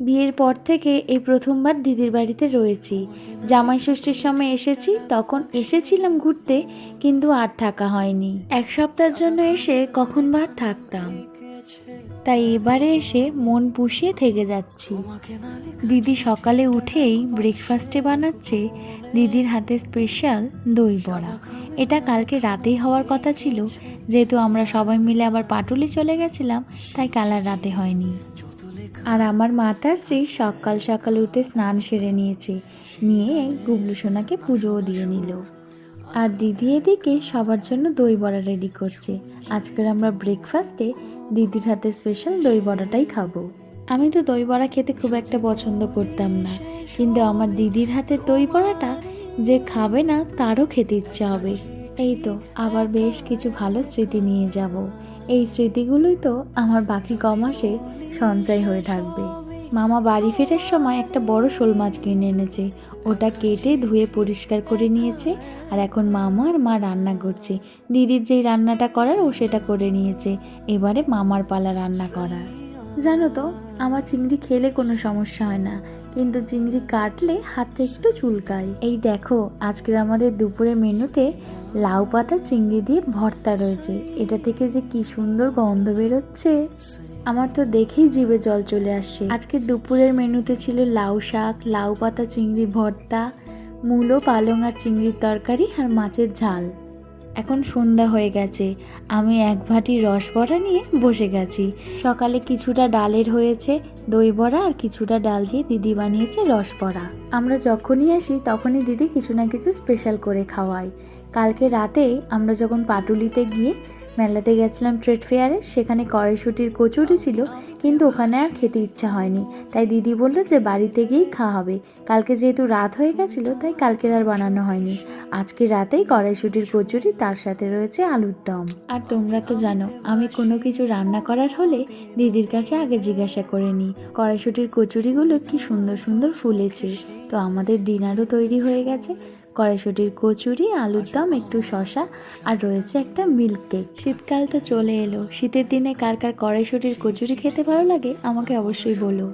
বিয়ের পর থেকে এই প্রথমবার দিদির বাড়িতে রয়েছি। জামাই ষষ্ঠীর সময় এসেছি, তখন এসেছিলাম ঘুরতে, কিন্তু আর থাকা হয়নি। এক সপ্তাহের জন্য এসে কখন বার থাকতাম। তাই এবারে এসে মন পুষিয়ে থেকে যাচ্ছি। দিদি সকালে উঠেই ব্রেকফাস্টে বানাচ্ছে দিদির হাতে স্পেশাল দই বড়া। এটা কালকে রাতেই হওয়ার কথা ছিল, যেহেতু আমরা সবাই মিলে আবার পাটুলি চলে গেছিলাম, তাই কাল আর রাতে হয়নি। আর আমার মাতা শ্রী সকাল সকাল উঠে স্নান সেরে নিয়েছে। নিয়ে গুবলু সোনাকে পুজোও দিয়ে নিল। আর দিদি এদিকে সবার জন্য দই বড়া রেডি করছে। আজকের আমরা ব্রেকফাস্টে দিদির হাতে স্পেশাল দই বড়াটাই খাব। আমি তো দই বড়া খেতে খুব একটা পছন্দ করতাম না। কিন্তু আমার দিদির হাতে দই বড়াটা যে খাবে না, তারও খেতে ইচ্ছা হবে। এই তো, আবার বেশ কিছু ভালো স্মৃতি নিয়ে যাব। এই স্মৃতিগুলোই তো আমার বাকি ক মাসে সঞ্চয় হয়ে থাকবে। মামা বাড়ি ফেরার সময় একটা বড় শোল মাছ কিনে এনেছে। ওটা কেটে ধুয়ে পরিষ্কার করে নিয়েছে আর এখন মামা আর মা রান্না করছে। দিদির যেই রান্নাটা করার ও সেটা করে নিয়েছে। এবারে মামার পালা রান্না করার। জানো তো, আমার চিংড়ি খেলে কোনো সমস্যা হয় না, কিন্তু চিংড়ি কাটলে হাতটা একটু চুলকায়। এই দেখো, আজকের আমাদের দুপুরের মেনুতে লাউ পাতা, চিংড়ি দিয়ে ভর্তা রয়েছে। এটা থেকে যে কি সুন্দর গন্ধ বেরোচ্ছে। আমার তো দেখেই জিভে জল চলে আসছে। আজকে দুপুরের মেনুতে ছিল লাউ শাক, লাউ পাতা, চিংড়ি ভর্তা, মূলো, পালং আর চিংড়ির তরকারি আর মাছের ঝাল। এখন সন্ধ্যা হয়ে গেছে। আমি এক ভাটি রস বড়া নিয়ে বসে গেছি। সকালে কিছুটা ডালের হয়েছে দই বড়া আর কিছুটা ডাল দিয়ে দিদি বানিয়েছে রস বড়া। আমরা যখনই আসি তখনই দিদি কিছু না কিছু স্পেশাল করে খাওয়ায়। কালকে রাতে আমরা যখন পাটুলিতে গিয়ে মেলাতে গেছিলাম ট্রেড ফেয়ারে, সেখানে কড়াইশুটির কচুরি ছিল, কিন্তু ওখানে আর খেতে ইচ্ছা হয়নি। তাই দিদি বলল যে বাড়িতে গিয়েই খাওয়া হবে। কালকে যেহেতু রাত হয়ে গেছিল, তাই কালকের আর বানানো হয়নি। আজকে রাতেই কড়াইশুটির কচুরি, তার সাথে রয়েছে আলুর দম। আর তোমরা তো জানো, আমি কোনো কিছু রান্না করার হলে দিদির কাছে আগে জিজ্ঞাসা করে নিই, কড়াইশুটির কচুরিগুলো কি সুন্দর সুন্দর ফুলেছে। তো আমাদের ডিনারও তৈরি হয়ে গেছে কড়াইশুটির কচুরি আলুর দম একটু শশা আর রয়েছে একটা মিল্ক কেক শীতকাল তো চলে এলো। শীতের দিনে কার কার কড়াইশুটির কচুরি খেতে ভালো লাগে আমাকে অবশ্যই বলো।